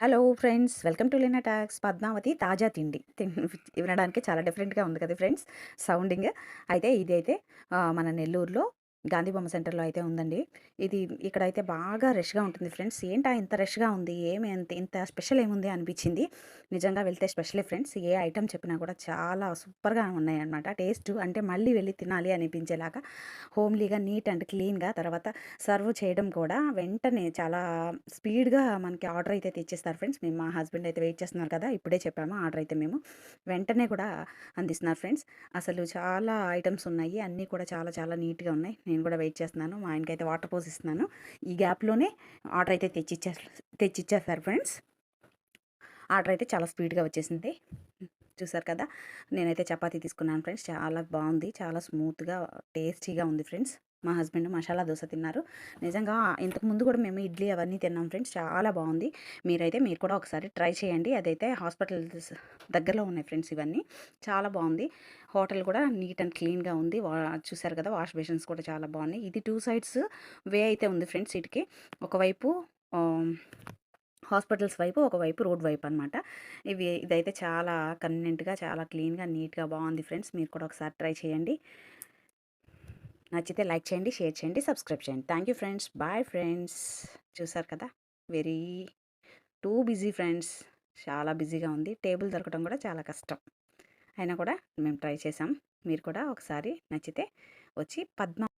Hello friends welcome to Leena talks Padmavathi తాజా తిండి. వినడానికి చాలా డిఫరెంట్గా ఉంది కదా ఫ్రెండ్స్ సౌండింగ్. అయితే ఇది అయితే మన నెల్లూరులో గాంధీ బొమ్మ సెంటర్లో అయితే ఉందండి. ఇది ఇక్కడైతే బాగా రష్గా ఉంటుంది ఫ్రెండ్స్. ఏంటా ఇంత రష్గా ఉంది? ఏమి ఇంత ఇంత స్పెషల్ ఏముంది అనిపించింది? నిజంగా వెళ్తే స్పెషలే ఫ్రెండ్స్. ఏ ఐటమ్ చెప్పినా కూడా చాలా సూపర్గా ఉన్నాయి అనమాట టేస్ట్ అంటే మళ్ళీ వెళ్ళి తినాలి అనిపించేలాగా హోమ్లీగా నీట్ అండ్ క్లీన్గా తర్వాత సర్వ్ చేయడం కూడా వెంటనే చాలా స్పీడ్గా మనకి ఆర్డర్ అయితే తెచ్చేస్తారు ఫ్రెండ్స్. మేము మా హస్బెండ్ అయితే వెయిట్ చేస్తున్నారు కదా ఇప్పుడే చెప్పాము ఆర్డర్ అయితే మేము. వెంటనే కూడా అందిస్తున్నారు ఫ్రెండ్స్. అసలు చాలా ఐటమ్స్ ఉన్నాయి. అన్నీ కూడా చాలా చాలా నీట్గా ఉన్నాయి. నేను కూడా వెయిట్ చేస్తున్నాను. మా ఆయనకైతే వాటర్ పోసిస్తున్నాను ఈ గ్యాప్లోనే ఆర్డర్ అయితే తెచ్చిచ్చే తెచ్చిచ్చేస్తారు ఫ్రెండ్స్. ఆర్డర్ అయితే చాలా స్పీడ్గా వచ్చేసింది. చూసారు కదా? నేనైతే చపాతీ తీసుకున్నాను ఫ్రెండ్స్. చాలా బాగుంది. చాలా స్మూత్గా టేస్టీగా ఉంది ఫ్రెండ్స్. మా హస్బెండ్ మసాలా దోశ తిన్నారు. నిజంగా ఇంతకు ముందు కూడా మేము ఇడ్లీ అవన్నీ తిన్నాం ఫ్రెండ్స్. చాలా బాగుంది. మీరైతే మీరు కూడా ఒకసారి ట్రై చేయండి. అదైతే హాస్పిటల్ దగ్గరలో ఉన్నాయి ఫ్రెండ్స్ ఇవన్నీ. చాలా బాగుంది. హోటల్ కూడా నీట్ అండ్ క్లీన్గా ఉంది. చూసారు కదా వాష్ బేషన్స్ కూడా చాలా బాగున్నాయి. ఇది టూ సైడ్స్ వే అయితే ఉంది ఫ్రెండ్స్ ఇటుకి. ఒకవైపు హాస్పిటల్స్ వైపు ఒకవైపు రోడ్ వైపు అనమాట ఇవి ఇదైతే చాలా కన్వీనియంట్గా చాలా క్లీన్గా నీట్గా బాగుంది ఫ్రెండ్స్. మీరు కూడా ఒకసారి ట్రై చేయండి. నచ్చితే లైక్ చేయండి షేర్ చేయండి సబ్స్క్రైబ్ చేయండి. Thank you friends. Bye friends. చూసారు కదా? Very too busy friends. చాలా బిజీగా ఉంది. టేబుల్ దొరకడం కూడా చాలా కష్టం. అయినా కూడా మేము ట్రై చేసాం. మీరు కూడా ఒకసారి నచ్చితే వచ్చి పద్మ